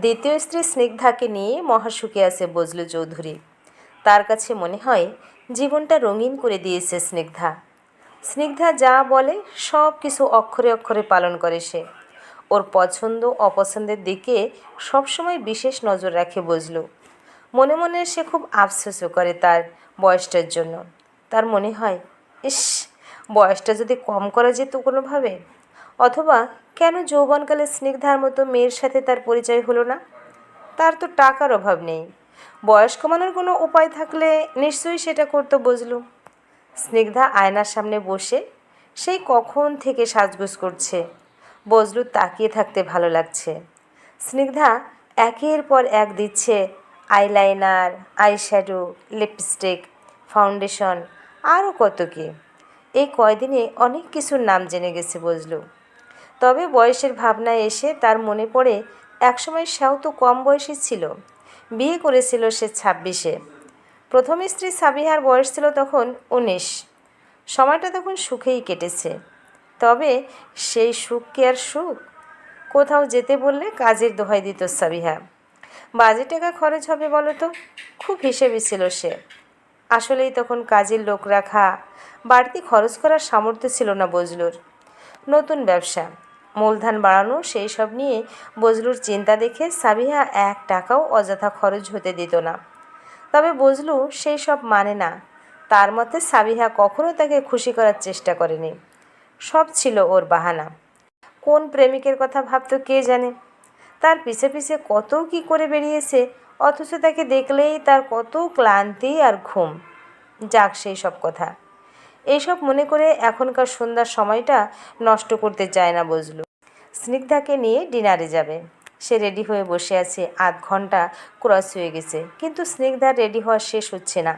দ্বিতীয় স্ত্রী স্নিগ্ধাকে নিয়ে মহাসুখে আছে বজলু চৌধুরী। তার কাছে মনে হয়, জীবনটা রঙিন করে দিয়েছে স্নিগ্ধা। স্নিগ্ধা যা বলে, সব কিছু অক্ষরে অক্ষরে পালন করে সে। ওর পছন্দ, অপছন্দের দিকে সবসময় বিশেষ নজর রাখে বজলু। মনে মনে সে খুব আফসোসও করে তার বয়সটার জন্য। তার মনে হয়, ইস, বয়সটা যদি কম করা যেত কোনোভাবে? অথবা কেন যৌবনকালে স্নিগ্ধার মতো মেয়ের সাথে তার পরিচয় হলো না? তার তো টাকার অভাব নেই। বয়স কমানোর কোনো উপায় থাকলে নিশ্চয়ই সেটা করতো বুঝলু। স্নিগ্ধা আয়নার সামনে বসে সেই কখন থেকে সাজগোজ করছে বজলু তাকিয়ে থাকতে ভালো লাগছে। স্নিগ্ধা একের পর এক দিচ্ছে আইলাইনার, আইশ্যাডো, লিপস্টিক, ফাউন্ডেশন, আরও কত কী। এই কয়দিনে অনেক কিছুর নাম জেনে গেছে বজলু তবে বয়সের ভাবনায় এসে তার মনে পড়ে, একসময় সেও তো কম বয়সী ছিল। বিয়ে করেছিল সে ছাব্বিশে। প্রথম স্ত্রী সাবিহার বয়স ছিল তখন উনিশ। সময়টা তখন সুখেই কেটেছে। তবে সেই সুখ কি আর সুখ? কোথাও যেতে বললে কাজের দোহাই দিত সাবিহা। বাজে টাকা খরচ হবে বলো তো? খুব হিসেবে ছিল সে। আসলেই তখন কাজের লোক রাখা, বাড়তি খরচ করার সামর্থ্য ছিল না বজলুর। নতুন ব্যবসা। মূলধন বাড়ানো সেই সব নিয়ে বজলুর চিন্তা দেখে সাবিহা এক টাকাও অযথা খরচ হতে দিত না। তবে বজলু সেই সব মানে না। তার মতে সাবিহা কখনো তাকে খুশি করার চেষ্টা করেনি। সব ছিল ওর বাহানা। কোন প্রেমিকের কথা ভাবত কে জানে? তার পিছে পিছে কত কি করে বেরিয়েছে, অথচ তাকে দেখলেই তার কত ক্লান্তি আর ঘুম। যাক সেই সব কথা। এইসব মনে করে এখনকার সন্ধ্যার সময়টা নষ্ট করতে চায় না বুঝলো স্নিগ্ধাকে নিয়ে ডিনারে যাবে। সে রেডি হয়ে বসে আছে, আধ ঘণ্টা ক্রস হয়ে গেছে, কিন্তু স্নিগ্ধার রেডি হওয়া শেষ হচ্ছে না।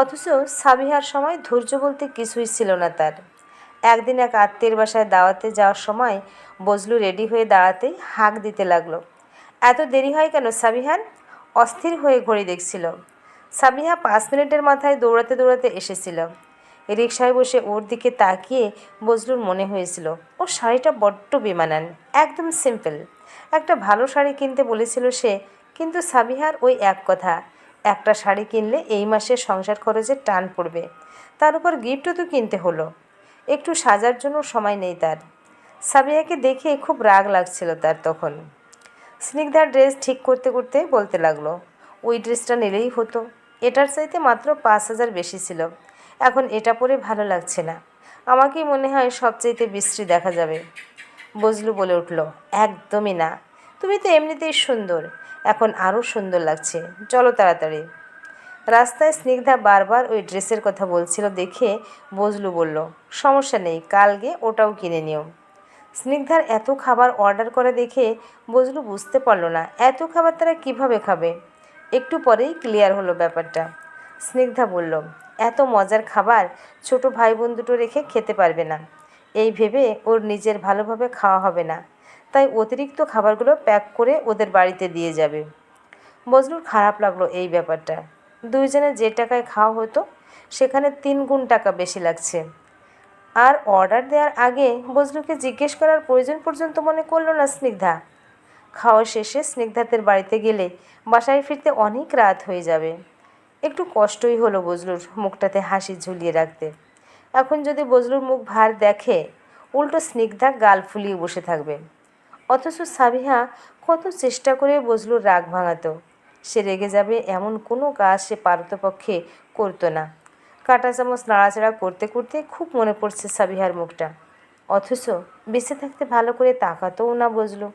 অথচ সাবিহার সময় ধৈর্য বলতে কিছুই ছিল না তার। একদিন এক আত্মীয়ের বাসায় দাওয়াতে যাওয়ার সময় বজলু রেডি হয়ে দাঁড়াতে হাঁক দিতে লাগল। এত দেরি হয় কেন সাবিহার? অস্থির হয়ে ঘড়ি দেখছিল। সাবিহা পাঁচ মিনিটের মাথায় দৌড়াতে দৌড়াতে এসেছিল। রিক্সায় বসে ওর দিকে তাকিয়ে বজলুর মনে হয়েছিল, ওর শাড়িটা বড্ড বেমানান, একদম সিম্পল। একটা ভালো শাড়ি কিনতে বলেছিল সে, কিন্তু সাবিহার ওই এক কথা, একটা শাড়ি কিনলে এই মাসে সংসার খরচে টান পড়বে। তার উপর গিফটও তো কিনতে হলো। একটু সাজার জন্য সময় নেই তার। সাবিহাকে দেখে খুব রাগ লাগছিল তার তখন। স্নিগ্ধার ড্রেস ঠিক করতে করতে বলতে লাগল, ওই ড্রেসটা নিলেই হতো। এটার চাইতে মাত্র পাঁচ হাজার বেশি ছিল। এখন এটা পরে ভালো লাগছে না। আমাকেই মনে হয় সবচাইতে বিশ্রী দেখা যাবে। বজলু বলে উঠল, একদমই না। তুমি তো এমনিতেই সুন্দর। এখন আরও সুন্দর লাগছে। চলো তাড়াতাড়ি। রাস্তায় স্নিগ্ধা বারবার ওই ড্রেসের কথা বলছিল দেখে বজলু বলল, সমস্যা নেই কাল গিয়ে ওটাও কিনে নিও। স্নিগ্ধার এত খাবার অর্ডার করে দেখে বজলু বুঝতে পারল না, এত খাবার তারা কীভাবে খাবে? একটু পরেই ক্লিয়ার হলো ব্যাপারটা। স্নিগ্ধা বলল এত মজার খাবার ছোট ভাই বোন দুটো রেখে খেতে পারবে না। এই ভেবে ওর নিজের ভালোভাবে খাওয়া হবে না। তাই অতিরিক্ত খাবারগুলো প্যাক করে ওদের বাড়িতে দিয়ে যাবে। বজলুর খারাপ লাগল এই ব্যাপারটা। দুইজনে যে টাকায় খাওয়া হতো, সেখানে তিন গুণ টাকা বেশি লাগছে। আর অর্ডার দেওয়ার আগে বজলুকে জিজ্ঞেস করার প্রয়োজন পর্যন্ত মনে করল না স্নিগ্ধা। খাওয়া শেষে স্নিগ্ধাদের বাড়িতে গেলে বাসায় ফিরতে অনেক রাত হয়ে যাবে। একটু কষ্টই হলো বজলুর মুখটাতে হাসি ঝুলিয়ে রাখতে। এখন যদি বজলুর মুখ ভার দেখে, উল্টো স্নিগ্ধা গাল ফুলিয়ে বসে থাকবে। অথচ সাবিহা কত চেষ্টা করে বজলুর রাগ ভাঙাতো। সে রেগে যাবে এমন কোনো কাজ সে পারতপক্ষে করতো না। কাঁটা চামচ নাড়াচাড়া করতে করতে খুব মনে পড়ছে সাবিহার মুখটা। অথচ বেঁচে থাকতে ভালো করে তাকাতেও না বজলু।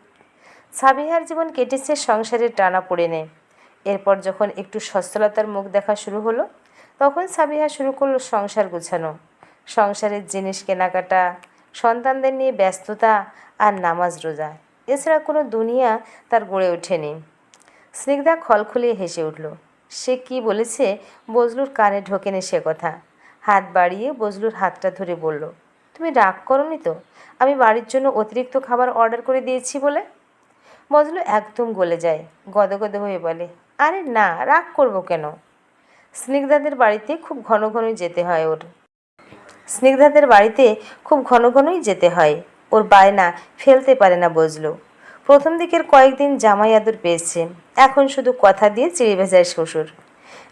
সাবিহার জীবন কেটেছে সংসারের টানা পড়ে নেয় এরপর যখন একটু সচ্ছলতার মুখ দেখা শুরু হলো, তখন সাবিহা শুরু করল সংসার গোছানো। সংসারের জিনিস কেনাকাটা, সন্তানদের নিয়ে ব্যস্ততা আর নামাজ রোজা। এছাড়া কোনো দুনিয়া তার গড়ে ওঠেনি। স্নিগ্ধা খলখলিয়ে হেসে উঠল, সে কি বলেছে? বজলুর কানে ঢোকেনি সে কথা। হাত বাড়িয়ে বজলুর হাতটা ধরে বলল, তুমি রাগ করনি তো? আমি বাড়ির জন্য অতিরিক্ত খাবার অর্ডার করে দিয়েছি বলে? বজলু একদম গলে যায়, গদগদ হয়ে বলে আরে না, রাগ করব কেন? স্নিগ্ধাদের বাড়িতে খুব ঘন ঘনই যেতে হয় ওর। স্নিগ্ধাদের বাড়িতে খুব ঘন ঘনই যেতে হয়। ওর বায়না ফেলতে পারে না বজলু। প্রথম দিকের কয়েকদিন জামাই আদর পেয়েছে। এখন শুধু কথা দিয়ে চিড়ে ভেজায় শ্বশুর।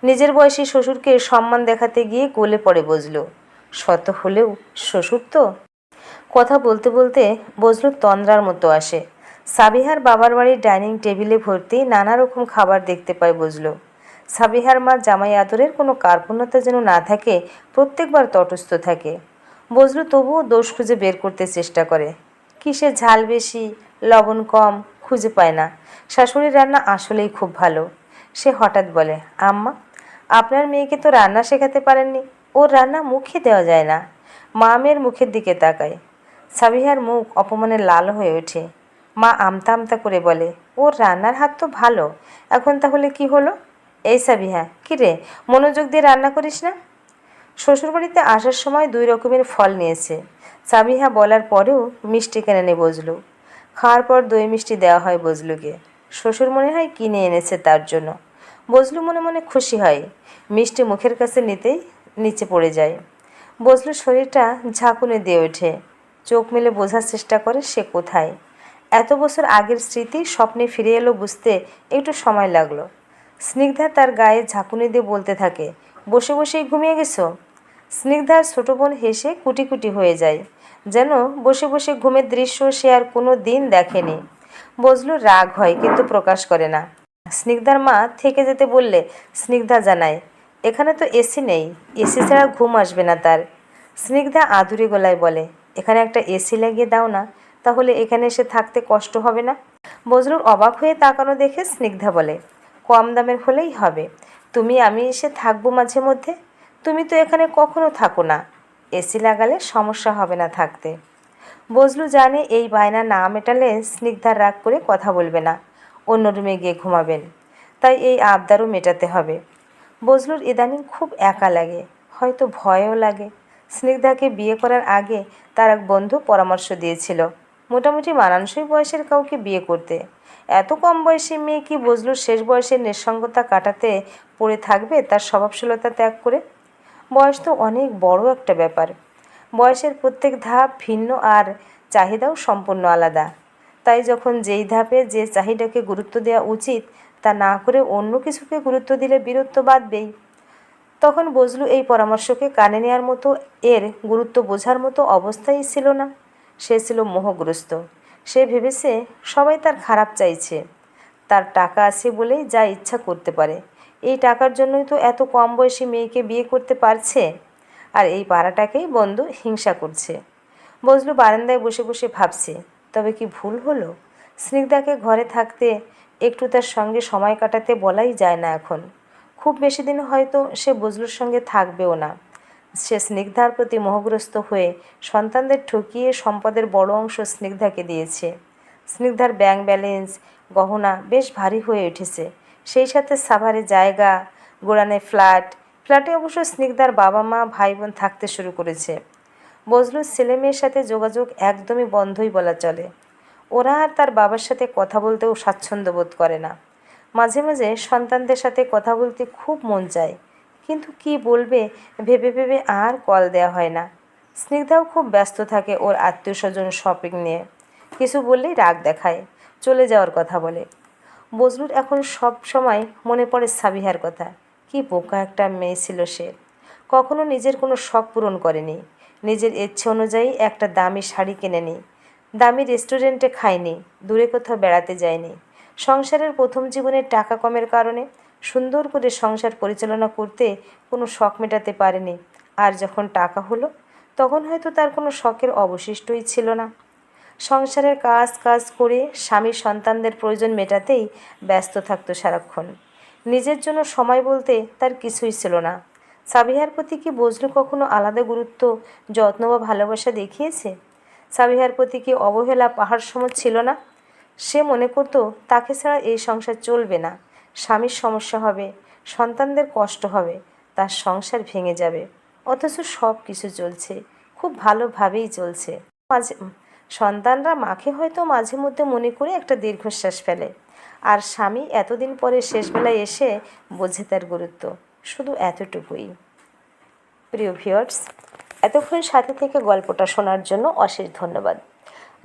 নিজের বয়সী শ্বশুরকে সম্মান দেখাতে গিয়ে গোলে পড়ে বসল শত হলেও শ্বশুর তো? কথা বলতে বলতে বজলু তন্দ্রার মতো আসে। সাবিহার বাবার বাড়ির ডাইনিং টেবিলে ভর্তি নানা রকম খাবার দেখতে পায় বজলু সাবিহার মা জামাই আদরের কোনো কার্পণ্যতা যেন না থাকে, প্রত্যেকবার তটস্থ থাকে। বজলু তবুও দোষ খুঁজে বের করতে চেষ্টা করে। কিসে ঝাল বেশি, লবণ কম, খুঁজে পায় না। শাশুড়ির রান্না আসলেই খুব ভালো। সে হঠাৎ বলে, আম্মা, আপনার মেয়েকে তো রান্না শেখাতে পারেননি। ওর রান্না মুখে দেওয়া যায় না। মা মেয়ের মুখের দিকে তাকায়। সাবিহার মুখ অপমানে লাল হয়ে ওঠে। মা আমতা আমতা করে বলে, ওর রান্নার হাত তো ভালো, এখন তাহলে কি হলো? এই সাবিহা, কী রে, মনোযোগ দিয়ে রান্না করিস না? শ্বশুরবাড়িতে আসার সময় দুই রকমের ফল নিয়েছে, সাবিহা বলার পরেও মিষ্টি কেনে নিয়ে বজলু? খাওয়ার পর দই মিষ্টি দেওয়া হয় বজলুকে, শ্বশুর মনে হয় কিনে এনেছে তার জন্য। বজলু মনে মনে খুশি হয়, মিষ্টি মুখের কাছে নিতেই নিচে পড়ে যায়। বজলুর শরীরটা ঝাঁকুনে দিয়ে ওঠে, চোখ মেলে বোঝার চেষ্টা করে সে কোথায়। এত বছর আগের স্মৃতি স্বপ্নে ফিরে এলো বুঝতে একটু সময় লাগল। স্নিগ্ধা তার গায়ে ঝাঁকুনি দিয়ে বলতে থাকে, বসে বসেই ঘুমিয়ে গেছো? স্নিগ্ধার ছোট বোন হেসে কুটি কুটি হয়ে যায়, যেন বসে বসে ঘুমের দৃশ্য সে আর কোনো দিন দেখেনি। বজলুর রাগ হয় কিন্তু প্রকাশ করে না। স্নিগ্ধার মা থেকে যেতে বললে, স্নিগ্ধা জানায় এখানে তো এসি নেই, এসি ছাড়া ঘুম আসবে না তার। স্নিগ্ধা আধুরি গলায় বলে, এখানে একটা এসি লাগিয়ে দাও না তাহলে এখানে এসে থাকতে কষ্ট হবে না? বজলুর অবাক হয়ে তাকানো দেখে স্নিগ্ধা বলে, কম দামের হলেই হবে। তুমি, আমি এসে থাকব মাঝে মধ্যে? তুমি তো এখানে কখনো থাকো না। এসি লাগালে সমস্যা হবে না থাকতে। বজলু জানে এই বায়না না মেটালে স্নিগ্ধার রাগ করে কথা বলবে না। অন্য রুমে গিয়ে ঘুমাবেন। তাই এই আবদারও মেটাতে হবে। বজলুর ইদানিং খুব একা লাগে, হয়তো ভয়ও লাগে। স্নিগ্ধাকে বিয়ে করার আগে তার এক বন্ধু পরামর্শ দিয়েছিল মোটামুটি মানানসই বয়সের কাউকে বিয়ে করতে। এত কম বয়সী মেয়ে কি বজলুর শেষ বয়সের নিঃসঙ্গতা কাটাতে পড়ে থাকবে তার স্বভাবশীলতা ত্যাগ করে? বয়স তো অনেক বড় একটা ব্যাপার। বয়সের প্রত্যেক ধাপ ভিন্ন আর চাহিদাও সম্পূর্ণ আলাদা। তাই যখন যেই ধাপে যে চাহিদাকে গুরুত্ব দেওয়া উচিত, তা না করে অন্য কিছুকে গুরুত্ব দিলে বীরত্ব বাঁধবেই। তখন বজলু এই পরামর্শকে কানে নেওয়ার মতো এর গুরুত্ব বোঝার মতো অবস্থাই ছিল না। সে ছিল মোহগ্রস্ত। সে ভেবেছে সবাই তার খারাপ চাইছে। তার টাকা আছে বলেই যা ইচ্ছা করতে পারে। এই টাকার জন্যই তো এত কম বয়সী মেয়েকে বিয়ে করতে পারছে। আর এই পাড়াটাকেই বন্ধু হিংসা করছে। বজলু বারান্দায় বসে বসে ভাবছে, তবে কি ভুল হলো? স্নিগ্ধাকে ঘরে থাকতে একটু তার সঙ্গে সময় কাটাতে বলাই যায় না এখন। খুব বেশি দিন হয়তো সে বজলুর সঙ্গে থাকবেও না। সে স্নিগ্ধার প্রতি মোহগ্রস্ত হয়ে সন্তানদের ঠকিয়ে সম্পদের বড় অংশ স্নিগ্ধাকে দিয়েছে। স্নিগ্ধার ব্যাংক ব্যালেন্স, গহনা বেশ ভারী হয়ে উঠেছে। সেই সাথে সাভারে জায়গা গোড়ানে ফ্ল্যাট, ফ্ল্যাটে অবশ্য স্নিগ্ধার বাবা মা ভাই বোন থাকতে শুরু করেছে। বজলুর ছেলে মেয়ের সাথে যোগাযোগ একদমই বন্ধই বলা চলে। ওরা আর তার বাবার সাথে কথা বলতেও স্বাচ্ছন্দ্য বোধ করে না। মাঝে মাঝে সন্তানদের সাথে কথা বলতে খুব মন চায়। কিন্তু কি বলবে? ভেবে ভেবে আর কল দেওয়া হয় না। স্নিগ্ধাও খুব ব্যস্ত থাকে ওর আত্মীয় স্বজন শপিং নিয়ে। কিছু বললেই রাগ দেখায়। চলে যাওয়ার কথা বলে। বজলুর এখন সব সময় মনে পড়ে সাবিহার কথা। কি বোকা একটা মেয়ে ছিল সে। কখনো নিজের কোনো শখ পূরণ করেনি। নিজের ইচ্ছে অনুযায়ী একটা দামি শাড়ি কিনেনি। দামি রেস্টুরেন্টে খায়নি। দূরে কোথাও বেড়াতে যায়নি। সংসারের প্রথম জীবনের টাকা কমের কারণে সুন্দর করে সংসার পরিচালনা করতে কোনো শখ মেটাতে পারেনি। আর যখন টাকা হলো, তখন হয়তো তার কোনো শখের অবশিষ্টই ছিল না। সংসারের কাজ কাজ করে স্বামী সন্তানদের প্রয়োজন মেটাতেই ব্যস্ত থাকতো সারাক্ষণ। নিজের জন্য সময় বলতে তার কিছুই ছিল না। সাবিহার প্রতি কি বজলু কখনো আলাদা গুরুত্ব, যত্ন বা ভালোবাসা দেখিয়েছে? সাবিহার প্রতি কি অবহেলা, পাহাড় সম ছিল না? সে মনে করতো, তাকে ছাড়া এই সংসার চলবে না। স্বামীর সমস্যা হবে, সন্তানদের কষ্ট হবে, তার সংসার ভেঙে যাবে। অথচ সব কিছু চলছে, খুব ভালোভাবেই চলছে। মাঝে, সন্তানরা মাকে হয়তো মাঝে মধ্যে মনে করে একটা দীর্ঘশ্বাস ফেলে। আর স্বামী এতদিন পরে শেষবেলায় এসে বোঝে তার গুরুত্ব, শুধু এতটুকুই। প্রিয় ভিউয়ার্স, এতক্ষণ সাথে থেকে গল্পটা শোনার জন্য অশেষ ধন্যবাদ।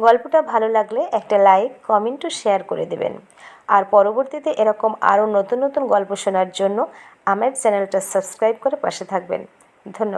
গল্পটা ভালো লাগলে একটা লাইক, কমেন্ট ও শেয়ার করে দেবেন। আর পরবর্তীতে এরকম আরও নতুন নতুন গল্প শোনার জন্য আমার চ্যানেলটা সাবস্ক্রাইব করে পাশে থাকবেন। ধন্যবাদ।